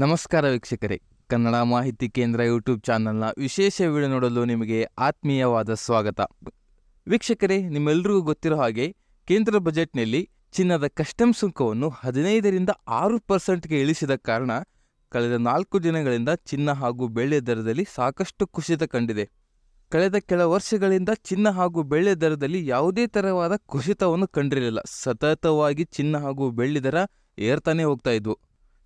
ನಮಸ್ಕಾರ ವೀಕ್ಷಕರೇ. ಕನ್ನಡ ಮಾಹಿತಿ ಕೇಂದ್ರ ಯೂಟ್ಯೂಬ್ ಚಾನಲ್ನ ವಿಶೇಷ ವಿಡಿಯೋ ನೋಡಲು ನಿಮಗೆ ಆತ್ಮೀಯವಾದ ಸ್ವಾಗತ. ವೀಕ್ಷಕರೇ ನಿಮ್ಮೆಲ್ಲರಿಗೂ ಗೊತ್ತಿರೋ ಹಾಗೆ ಕೇಂದ್ರ ಬಜೆಟ್ನಲ್ಲಿ ಚಿನ್ನದ ಕಸ್ಟಮ್ ಸುಂಕವನ್ನು ಹದಿನೈದರಿಂದ ಆರು ಪರ್ಸೆಂಟ್ಗೆ ಇಳಿಸಿದ ಕಾರಣ ಕಳೆದ ನಾಲ್ಕು ದಿನಗಳಿಂದ ಚಿನ್ನ ಹಾಗೂ ಬೆಳ್ಳಿ ದರದಲ್ಲಿ ಸಾಕಷ್ಟು ಕುಸಿತ ಕಂಡಿದೆ. ಕಳೆದ ಕೆಲ ವರ್ಷಗಳಿಂದ ಚಿನ್ನ ಹಾಗೂ ಬೆಳ್ಳಿ ದರದಲ್ಲಿ ಯಾವುದೇ ತರವಾದ ಕುಸಿತವನ್ನು ಕಂಡಿರಲಿಲ್ಲ. ಸತತವಾಗಿ ಚಿನ್ನ ಹಾಗೂ ಬೆಳ್ಳಿ ದರ ಏರ್ತಾನೆ ಹೋಗ್ತಾ ಇದ್ವು.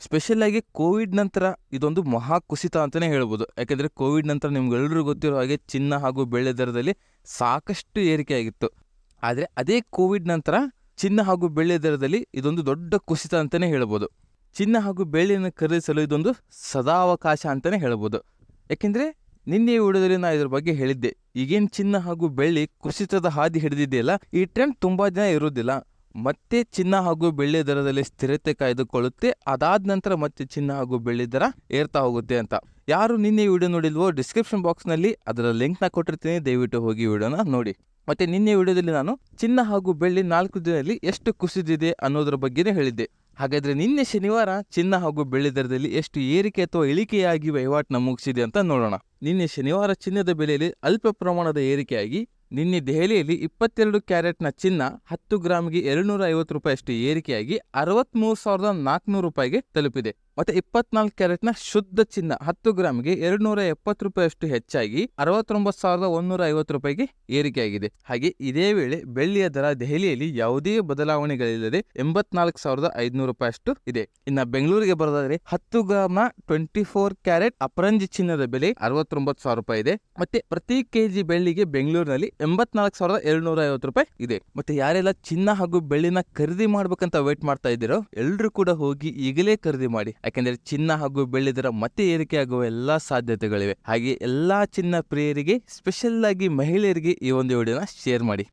ಸ್ಪೆಷಲ್ ಆಗಿ ಕೋವಿಡ್ ನಂತರ ಇದೊಂದು ಮಹಾ ಕುಸಿತ ಅಂತಲೇ ಹೇಳ್ಬೋದು. ಯಾಕೆಂದರೆ ಕೋವಿಡ್ ನಂತರ ನಿಮ್ಗೆಲ್ಲರೂ ಗೊತ್ತಿರೋ ಹಾಗೆ ಚಿನ್ನ ಹಾಗೂ ಬೆಳ್ಳಿ ದರದಲ್ಲಿ ಸಾಕಷ್ಟು ಏರಿಕೆಯಾಗಿತ್ತು ಆದರೆ ಅದೇ ಕೋವಿಡ್ ನಂತರ ಚಿನ್ನ ಹಾಗೂ ಬೆಳ್ಳಿ ದರದಲ್ಲಿ ಇದೊಂದು ದೊಡ್ಡ ಕುಸಿತ ಅಂತಲೇ ಹೇಳ್ಬೋದು. ಚಿನ್ನ ಹಾಗೂ ಬೆಳ್ಳಿಯನ್ನು ಖರೀದಿಸಲು ಇದೊಂದು ಸದಾವಕಾಶ ಅಂತಲೇ ಹೇಳ್ಬೋದು. ಯಾಕೆಂದರೆ ನಿನ್ನೆ ವಿಡಿಯೋದಲ್ಲಿ ನಾ ಇದ್ರ ಬಗ್ಗೆ ಹೇಳಿದ್ದೆ. ಈಗೇನು ಚಿನ್ನ ಹಾಗೂ ಬೆಳ್ಳಿ ಕುಸಿತದ ಹಾದಿ ಹಿಡಿದಿದೆಯಲ್ಲ, ಈ ಟ್ರೆಂಡ್ ತುಂಬ ದಿನ ಇರೋದಿಲ್ಲ ಮತ್ತೆ ಚಿನ್ನ ಹಾಗೂ ಬೆಳ್ಳಿ ದರದಲ್ಲಿ ಸ್ಥಿರತೆ ಕಾಯ್ದುಕೊಳ್ಳುತ್ತೆ. ಅದಾದ ನಂತರ ಮತ್ತೆ ಚಿನ್ನ ಹಾಗೂ ಬೆಳ್ಳಿ ದರ ಏರ್ತಾ ಹೋಗುತ್ತೆ ಅಂತ. ಯಾರು ನಿನ್ನೆ ವಿಡಿಯೋ ನೋಡಿಲ್ವೋ ಡಿಸ್ಕ್ರಿಪ್ಷನ್ ಬಾಕ್ಸ್ನಲ್ಲಿ ಅದರ ಲಿಂಕ್ನ ಕೊಟ್ಟಿರ್ತೀನಿ. ದಯವಿಟ್ಟು ಹೋಗಿ ವಿಡಿಯೋನ ನೋಡಿ. ಮತ್ತೆ ನಿನ್ನೆ ವಿಡಿಯೋದಲ್ಲಿ ನಾನು ಚಿನ್ನ ಹಾಗೂ ಬೆಳ್ಳಿ ನಾಲ್ಕು ದಿನದಲ್ಲಿ ಎಷ್ಟು ಕುಸಿದಿದೆ ಅನ್ನೋದ್ರ ಬಗ್ಗೆನೇ ಹೇಳಿದ್ದೆ. ಹಾಗಾದ್ರೆ ನಿನ್ನೆ ಶನಿವಾರ ಚಿನ್ನ ಹಾಗೂ ಬೆಳ್ಳಿ ದರದಲ್ಲಿ ಎಷ್ಟು ಏರಿಕೆ ಅಥವಾ ಇಳಿಕೆಯಾಗಿ ವಹಿವಾಟು ಮುಗಿಸಿದೆ ಅಂತ ನೋಡೋಣ. ನಿನ್ನೆ ಶನಿವಾರ ಚಿನ್ನದ ಬೆಲೆಯಲ್ಲಿ ಅಲ್ಪ ಪ್ರಮಾಣದ ಏರಿಕೆಯಾಗಿ ನಿನ್ನೆ ದೆಹಲಿಯಲ್ಲಿ ಇಪ್ಪತ್ತೆರಡು ಕ್ಯಾರೆಟ್ನ ಚಿನ್ನ ಹತ್ತು ಗ್ರಾಮ್ಗೆ ಎರಡುನೂರ ಐವತ್ತು ರೂಪಾಯಷ್ಟು ಏರಿಕೆಯಾಗಿ ಅರವತ್ಮೂರು ಸಾವಿರದ ನಾಲ್ಕುನೂರು ರೂಪಾಯಿಗೆ ತಲುಪಿದೆ. ಮತ್ತೆ ಇಪ್ಪತ್ನಾಲ್ಕು ಕ್ಯಾರೆಟ್ನ ಶುದ್ಧ ಚಿನ್ನ ಹತ್ತು ಗ್ರಾಮ್ಗೆ ಎರಡುನೂರ ಎಪ್ಪತ್ತು ರೂಪಾಯಿಯಷ್ಟು ಹೆಚ್ಚಾಗಿ ಅರವತ್ತೊಂಬತ್ತು ಸಾವಿರದ ಒಂದೂರ ಐವತ್ತು ರೂಪಾಯಿಗೆ ಏರಿಕೆಯಾಗಿದೆ. ಹಾಗೆ ಇದೇ ವೇಳೆ ಬೆಳ್ಳಿಯ ದರ ದೆಹಲಿಯಲ್ಲಿ ಯಾವುದೇ ಬದಲಾವಣೆಗಳಿಲ್ಲದೆ ಎಂಬತ್ನಾಲ್ಕು ಸಾವಿರದ ಐದುನೂರು ರೂಪಾಯಿಯಷ್ಟು ಇದೆ. ಇನ್ನು ಬೆಂಗಳೂರಿಗೆ ಬರೋದಾದ್ರೆ ಹತ್ತು ಗ್ರಾಮ್ನ ಟ್ವೆಂಟಿ ಫೋರ್ ಕ್ಯಾರೆಟ್ ಅಪರಂಜಿ ಚಿನ್ನದ ಬೆಲೆ ಅರವತ್ತೊಂಬತ್ತು ಸಾವಿರ ರೂಪಾಯಿ ಇದೆ. ಮತ್ತೆ ಪ್ರತಿ ಕೆಜಿ ಬೆಳ್ಳಿಗೆ ಬೆಂಗಳೂರಿನಲ್ಲಿ ಎಂಬತ್ನಾಲ್ಕು ಸಾವಿರದ ಏಳ್ನೂರ ಐವತ್ತು ರೂಪಾಯಿ ಇದೆ. ಮತ್ತೆ ಯಾರೆಲ್ಲ ಚಿನ್ನ ಹಾಗೂ ಬೆಳ್ಳಿನ ಖರೀದಿ ಮಾಡ್ಬೇಕಂತ ವೇಟ್ ಮಾಡ್ತಾ ಇದ್ದೀರೋ ಎಲ್ಲರೂ ಕೂಡ ಹೋಗಿ ಈಗಲೇ ಖರೀದಿ ಮಾಡಿ. ಯಾಕೆಂದ್ರೆ ಚಿನ್ನ ಹಾಗೂ ಬೆಳ್ಳಿ ದರ ಮತ್ತೆ ಏರಿಕೆಯಾಗುವ ಎಲ್ಲ ಸಾಧ್ಯತೆಗಳಿವೆ. ಹಾಗೆ ಎಲ್ಲಾ ಚಿನ್ನ ಪ್ರಿಯರಿಗೆ ಸ್ಪೆಷಲ್ ಆಗಿ ಮಹಿಳೆಯರಿಗೆ ಈ ಒಂದು ವಿಡಿಯೋನ ಶೇರ್ ಮಾಡಿ.